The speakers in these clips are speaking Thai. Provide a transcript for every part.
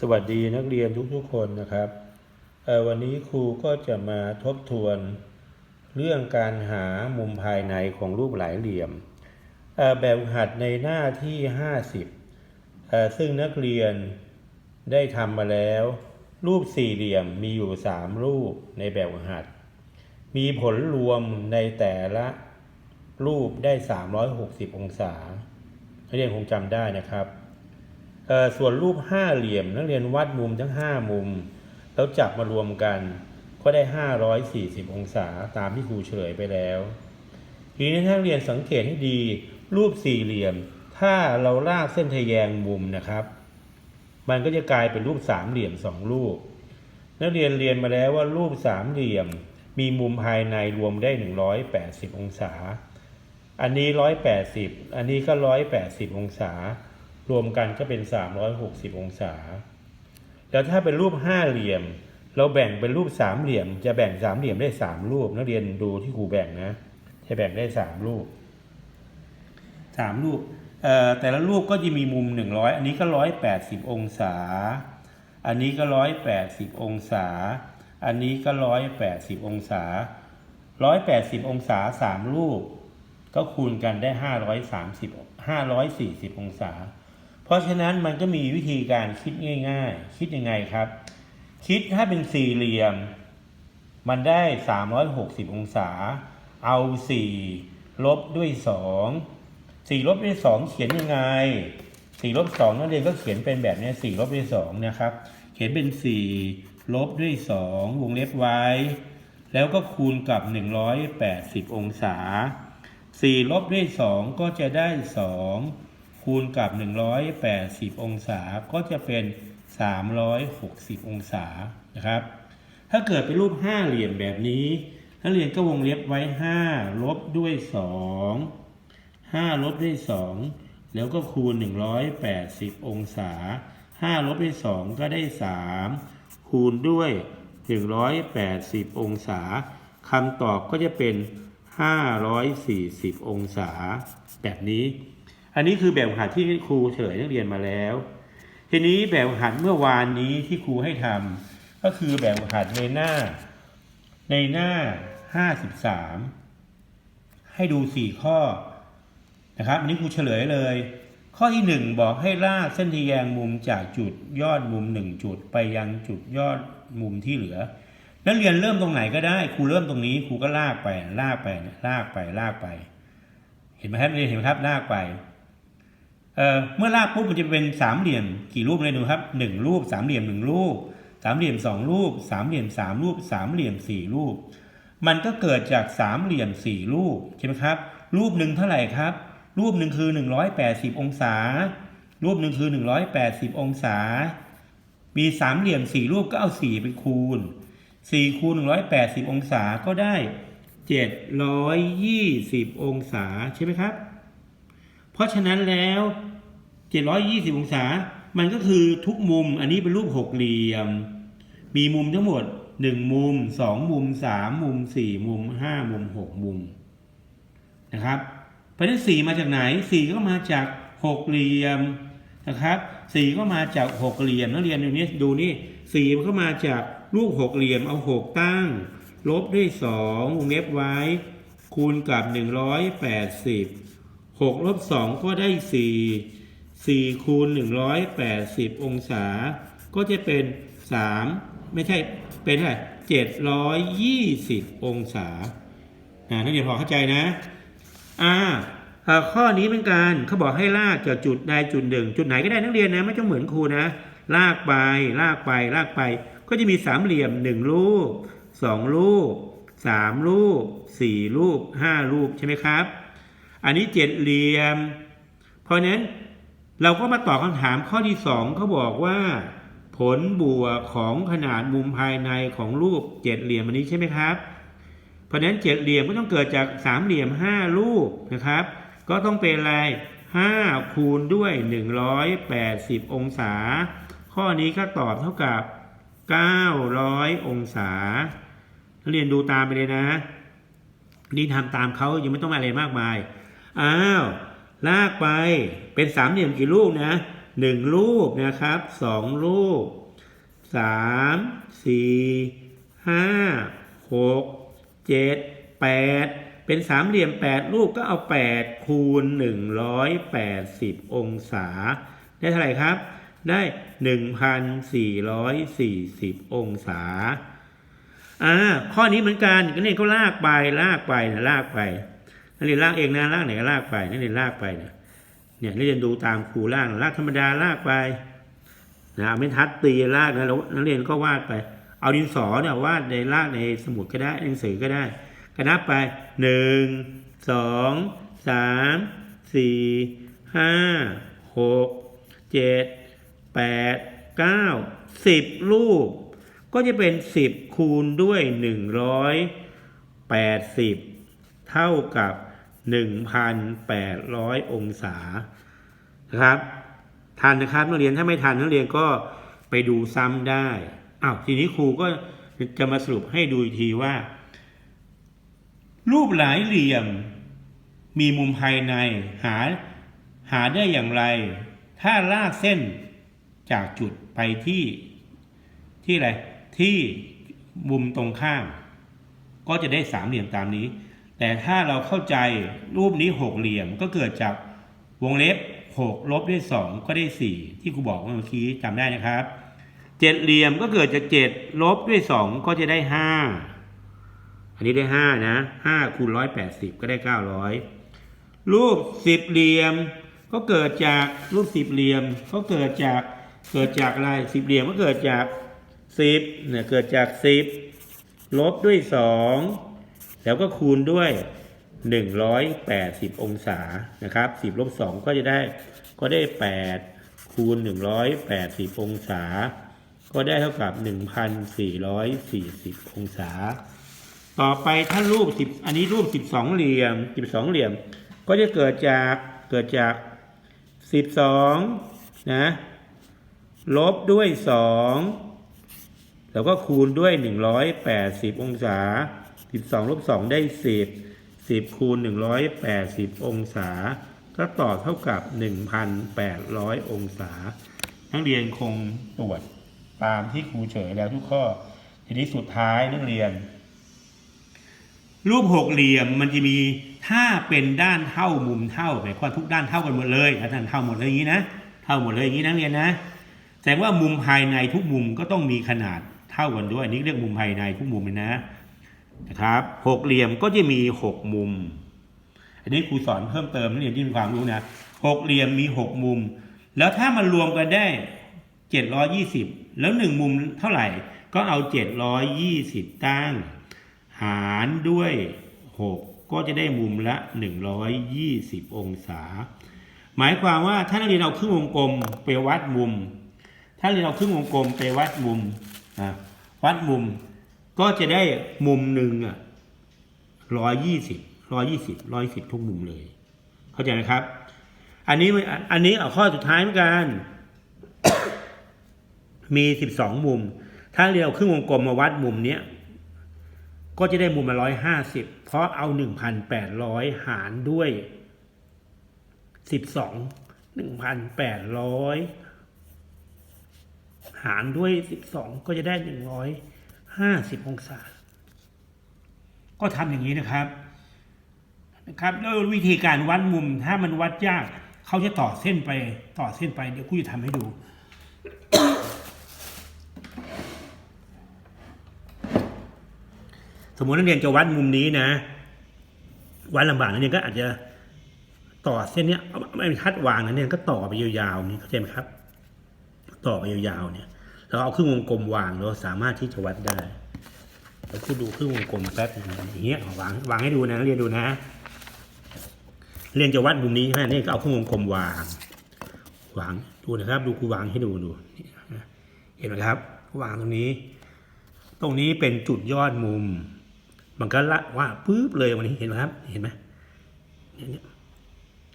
สวัสดีนักเรียนทุกๆคนนะครับวันนี้ครูก็จะมาทบทวนเรื่องการหามุมภายในของรูปหลายเหลี่ยม แบบหัดในหน้าที่ 50 ซึ่งนักเรียนได้ทำมาแล้ว รูปสี่เหลี่ยมมีอยู่ 3 รูปในแบบหัด มีผลรวมในแต่ละรูปได้ 360 องศานักเรียนคงจำได้นะครับ ส่วนรูปห้าเหลี่ยมนักเรียนวัดมุมทั้งห้ามุม แล้วจับมารวมกัน ก็ได้ 540 องศาตามที่ครูเฉลยไปแล้วทีนี้ถ้านักเรียนสังเกตให้ดี รูปสี่เหลี่ยม ถ้าเราลากเส้นทะแยงมุมนะครับ มันก็จะกลายเป็นรูปสามเหลี่ยมสองรูป นักเรียนเรียนมาแล้วว่ารูปสามเหลี่ยม มีมุมภายในรวมได้ 180 องศา อันนี้ 180 อันนี้ก็ 180 องศา รวมกันก็เป็น 360 องศา แล้วถ้าเป็นรูปห้าเหลี่ยม เราแบ่งเป็นรูปสามเหลี่ยม จะแบ่งสามเหลี่ยมได้สามรูปนักเรียนดูที่ครูแบ่งนะ จะแบ่งได้สามรูปสามรูปแต่ละรูปก็จะมีมุมหนึ่งร้อยอันนี้ก็ร้อยแปดสิบองศา อันนี้ก็ร้อยแปดสิบองศา อันนี้ก็ร้อยแปดสิบองศาร้อยแปดสิบองศาสามรูป ก็คูณกันได้ห้าร้อยสามสิบห้าร้อยสี่สิบองศา เพราะฉะนั้นมันก็มีวิธีการคิดง่าย ๆ คิดยังไงครับ คิดถ้าเป็นสี่เหลี่ยม มันได้ 360 องศา เอา 4 ลบด้วย 2 4 ลบด้วย 2 เขียนยังไง 4 ลบ2นักเรียนก็เขียนเป็นแบบนี้ 4 ลบด้วย2นะครับ เขียนเป็น 4 ลบด้วย 2 วงเล็บไว้ แล้วก็คูณกับ 180 องศา 4 ลบด้วย 2 ก็จะได้ 2 คูณกับ 180 องศาก็จะเป็น 360 องศานะครับ ถ้าเกิดเป็นรูปห้าเหลี่ยมแบบนี้นักเรียนก็วงเล็บไว้ 5 ลบด้วย 2 5 ลบด้วย 2 แล้วก็คูณ 180 องศา 5 ลบด้วย 2 ก็ได้ 3 คูณด้วย 180 องศาคำตอบก็จะเป็น 540 องศา แบบนี้ อันนี้คือแบบหัดที่ครูเฉลยนักเรียนมาแล้ว ทีนี้แบบหัดเมื่อวานนี้ที่ครูให้ทำก็คือแบบหัดในหน้า ในหน้า53ให้ดู4ข้อนะครับอันนี้ครูเฉลยเลย ข้อที่1บอกให้ลากเส้นทแยงมุมจากจุดยอดมุม1จุดไปยังจุดยอดมุมที่เหลือนักเรียนเริ่มตรงไหนก็ได้ครูเริ่มตรงนี้ครูก็ลากไปลากไปลากไปลากไป เห็นไหมครับนักเรียนเห็นไหมครับลากไป เเมื่อลากปุ๊บมันจะเป็นสามเหลี่ยมกี่รูปเลยดูครับหนึ่งรูปสามเหลี่ยมหนึ่งรูปสามเหลี่ยมสองรูปสามเหลี่ยมสามรูปสามเหลี่ยมสี่รูป มันก็เกิดจากสามเหลี่ยมสี่รูปใช่ไหมครับ รูปหนึ่งเท่าไหร่ครับ รูปหนึ่งคือหนึ่งร้อยแปดสิบองศา รูปหนึ่งคือหนึ่งร้อยแปดสิบองศา มีสามเหลี่ยมสี่รูปก็เอาสี่ไปคูณสี่คูณหนึ่งร้อยแปดสิบองศาก็ได้เจ็ดร้อยยี่สิบองศาใช่ไหมครับ เพราะฉะนั้นแล้ว 720 องศา มันก็คือทุกมุม อันนี้เป็นรูปหกเหลี่ยม มีมุมทั้งหมด 1 มุม 2 มุม 3 มุม 4 มุม 5 มุม 6 มุมนะครับเพราะฉะนั้น4มาจากไหน 4 ก็มาจากหกเหลี่ยมนะครับ4ก็มาจากหกเหลี่ยมนักเรียนดูนี้ดูนี่4มันก็มาจากรูปหกเหลี่ยมเอา6ตั้ง ลบด้วย2วงเล็บไว้ คูณกับ180หกลบสองก็ได้สี่สี่คูณหนึ่งร้อยแปดสิ บองศา ก็จะเป็นสามไม่ใช่เป็นเท่าไหร่เจ็ดร้อยยี่สิบองศาอ่านักเรียนพอเข้าใจนะอ่าข้อนี้เป็นการเขาบอกให้ลากจากจุดใดจุดหนึ่งจุดไหนก็ได้นักเรียนนะไม่ต้องเหมือนครูนะ ลากไปลากไปลากไป ก็จะมีสามเหลี่ยมหนึ่งรูปสองรูปสามรูปสี่รูปห้ารูปใช่ไหมครับ อันนี้เจ็ดเหลี่ยม เพราะนั้น เราก็มาตอบคำถามข้อที่สองเขาบอกว่า ผลบวกของขนาดมุมภายในของรูปเจ็ดเหลี่ยมอันนี้ใช่ไหมครับ เพราะฉะนั้นเจ็ดเหลี่ยมก็ต้องเกิดจากสามเหลี่ยมห้ารูปนะครับ ก็ต้องเป็นอะไรห้าคูณด้วยหนึ่งร้อยแปดสิบองศา ข้อนี้ก็ตอบเท่ากับเก้าร้อยองศาเรียนดูตามไปเลยนะ นี่ทำตามเขายังไม่ต้องอะไรมากมายอ้าว ลากไปเป็นสามเหลี่ยมกี่ลูกนะหนึ่งรูปนะครับสองรูปสามสี่ห้าหกเจ็ดแปดเป็นสามเหลี่ยมแปดรูปก็เอาแปดคูณหนึ่งร้อยแปดสิบองศา ได้เท่าไหร่ครับ ได้หนึ่งพันสี่ร้อยสี่สิบองศาอ่าข้อนี้เหมือนกันนักเรียนก็ลากไปลากไปนะลากไป นักเรียนลากเองนะลากไหนก็ลากไปนักเรียนลากไปนะเนี่ยนักเรียนดูตามครูลากลากธรรมดาลากไปนะไม่ทัดตีลากนะแล้วนักเรียนก็วาดไป เอาดินสอเนี่ยวาดในลากในสมุดก็ได้หนังสือก็ได้ก็นับไปหนึ่งสองสามสี่ห้าหกเจ็ดแปดเก้าสิบรูป ก็จะเป็น10คูณด้วย180เท่ากับ 1,800 องศานะครับทันนะครับนักเรียนถ้าไม่ทันนักเรียนก็ไปดูซ้ำได้อ้าวทีนี้ครูก็จะมาสรุปให้ดูอีกทีว่า รูปหลายเหลี่ยม มีมุมภายในหาหาได้อย่างไร ถ้าลากเส้นจากจุดไปที่ที่อะไรที่มุมตรงข้าม ก็จะได้สามเหลี่ยมตามนี้ แต่ถ้าเราเข้าใจรูปนี้หกเหลี่ยมก็เกิดจากวงเล็บหกลบด้วยสองก็ได้สี่ที่ครูบอกเมื่อกี้จำได้นะครับเจ็ดเหลี่ยมก็เกิดจากเจ็ดลบด้วยสองก็จะได้ห้าอันนี้ได้ห้านะห้าคูณร้อยแปดสิบก็ได้เก้าร้อยรูปสิบเหลี่ยม ก็เกิดจากรูปสิบเหลี่ยมก็เกิดจากเกิดจากอะไรสิบเหลี่ยมก็เกิดจากสิบเนี่ยเกิดจากสิบลบด้วยสอง แล้วก็คูณด้วยหนึ่งร้อยแปดสิบองศานะครับสิบลบสองก็จะได้ก็ได้แปดคูณหนึ่งร้อยแปดสิบองศา ก็ได้เท่ากับหนึ่งพันสี่ร้อยสี่สิบองศา ต่อไปถ้ารูปสิบอันนี้รูปสิบสองเหลี่ยมสิบสองเหลี่ยม ก็จะเกิดจากเกิดจากสิบสองนะลบด้วยสองแล้วก็คูณด้วยหนึ่งร้อยแปดสิบองศา สิบสองลบสองได้สิบสิบคูณหนึ่งร้อยแปดสิบองศา ก็ตอบเท่ากับหนึ่งพันแปดร้อยองศา นักเรียนคงตรวจตามที่ครูเฉยแล้วทุกข้อ ทีนี้สุดท้ายนักเรียน รูปหกเหลี่ยมมันจะมีถ้าเป็นด้านเท่ามุมเท่าหมายความทุกด้านเท่ากันหมดเลยอาจารย์เท่าหมดเลยอย่างนี้นะเท่าหมดเลยอย่างนี้นะนักเรียนนะแสดงว่ามุมภายในทุกมุมก็ต้องมีขนาดเท่ากันด้วยอันนี้เรียกมุมภายในทุกมุมเลยนะ นะครับหกเหลี่ยมก็จะมีหกมุม อันนี้ครูสอนเพิ่มเติมนักเรียนที่มีความรู้นะหกเหลี่ยมมีหกมุม แล้วถ้ามันรวมกันได้เจ็ดร้อยี่สิบแล้วหนึ่งมุมเท่าไหร่ ก็เอาเจ็ดร้อยยี่สิบตั้ง หารด้วยหกก็จะได้มุมละหนึ่งร้อยยี่สิบองศา หมายความว่าถ้านักเรียนเอาครึ่งวงกลมไปวัดมุม ถ้าเราครึ่งวงกลมไปวัดมุมนะวัดมุม ก็จะได้มุมหนึ่งอะร้อยยี่สิบร้อยยี่สิบร้อยสิบทุกมุมเลย เข้าใจไหมครับ อันนี้อันนี้เอาข้อสุดท้ายเหมือนกัน มีสิบสองมุม ถ้าเราเอาครึ่งวงกลมมาวัดมุมเนี้ยก็จะได้มุมมาร้อยห้าสิบเพราะเอาหนึ่งพันแปดร้อยหารด้วยสิบสองหนึ่งพันแปดร้อยหารด้วย12ก็จะได้150อย งศา ก็ทำอย่างนี้นะครับนะครับแล้ววิธีการวัดมุมถ้ามันวัดยากเขาจะต่อเส้นไปต่อเส้นไปเดี๋ยวกูจะทำให้ดูสมมตินักเรียนจะวัดมุมนี้นะ วัดลำบากนักเรียนก็อาจจะต่อเส้นเนี้ยไม่ทัดวางนะเนี่ยก็ต่อไปยาวๆนี่เข้าใจไหมครับ ต่อไปยาวๆเนี่ย เราเอาครึ่งวงกลมวางเราสามารถที่จะวัดได้เราคูดูครึ่งวงกลมแป๊บอย่างเงี้ยวางวางให้ดูนะเรียนดูนะ เรียนจะวัดมุมนี้ใช่ไหมนี่ก็เอาครึ่งวงกลมวาง วางดูนะครับ ดูครูวางให้ดูดูเห็นไหมครับวางตรงนี้ ตรงนี้เป็นจุดยอดมุม มันก็ละว่าปุ๊บเลยวันนี้เห็นไหมครับ เห็นไหมเนี่ย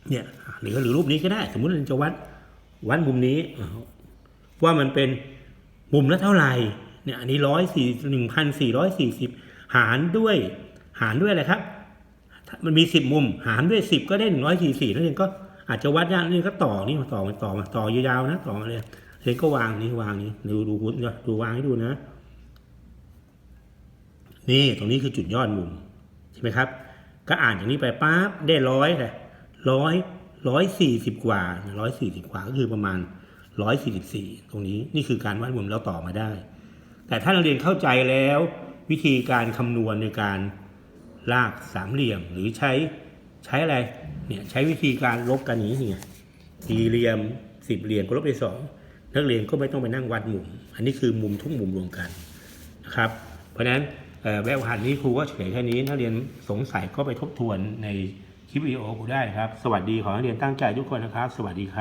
เนี่ยหรือหรือรูปนี้ก็ได้ สมมุติเราจะวัดวัดมุมนี้ว่ามันเป็น มุมละเท่าไหร่เนี่ยอันนี้ร้อยสี่หนึ่งพันสี่ร้อยสี่สิบหารด้วย หารด้วยอะไรครับ มันมีสิบมุม หารด้วยสิบก็ได้หนึ่งร้อยสี่สี่นั่นเองก็อาจจะวัดยากนี่ก็ต่อนี่มาต่อมาต่อมาต่อยาวๆนะต่อมาเลยเรียก็วางนี่วางนี่ดูดูดูดูวางให้ดูนะ นี่ตรงนี้คือจุดยอดมุมใช่ไหมครับ ก็อ่านอย่างนี้ไปปั๊บได้ร้อยเลยร้อยร้อยสี่สิบกว่าร้อยสี่สิบกว่าก็คือประมาณ ร้อยสี่สิบสี่ตรงนี้นี่คือการวัดมุมแล้วต่อมาได้ แต่ถ้าเราเรียนเข้าใจแล้ววิธีการคำนวณในการลากสามเหลี่ยมหรือใช้ใช้อะไรเนี่ยใช้วิธีการลบกันอย่างนี้ไงสี่เหลี่ยมสิบเหลี่ยมก็ลบไปสองนักเรียนก็ไม่ต้องไปนั่งวัดมุม อันนี้คือมุมทุกมุมรวมกันนะครับ เพราะฉะนั้นแบบหัดนี้ครูก็เฉยแค่นี้นักเรียนสงสัยก็ไปทบทวนในคลิปวิดีโอครูได้ครับ สวัสดีขอให้นักเรียนตั้งใจทุกคนนะครับ สวัสดีครับ